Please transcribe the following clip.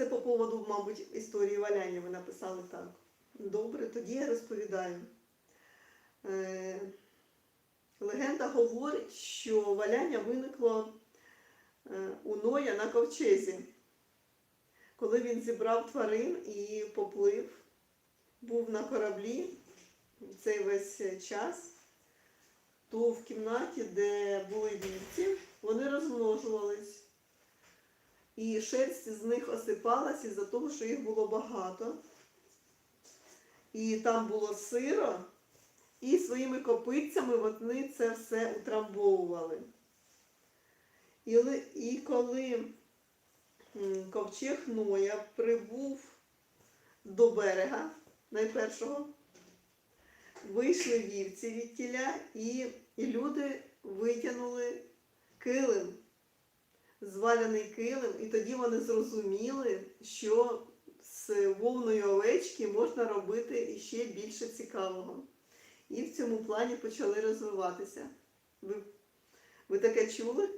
Це по поводу, мабуть, історії валяння ви написали так. Добре, тоді я розповідаю. Е, легенда говорить, що валяння виникло е, у Ноя на ковчезі, коли він зібрав тварин і поплив, був на кораблі цей весь час, то в кімнаті, де були вівці. І шерсть з них осипалась із-за того, що їх було багато. І там було сиро, і своїми копитцями вони це все утрамбовували. І, і коли ковчег Ноя прибув до берега найпершого, вийшли вівці від тіля, і, і люди витягнули килим, зваляний килим, і тоді вони зрозуміли, що з вовної овечки можна робити іще більше цікавого. І в цьому плані почали розвиватися. Ви, ви таке чули?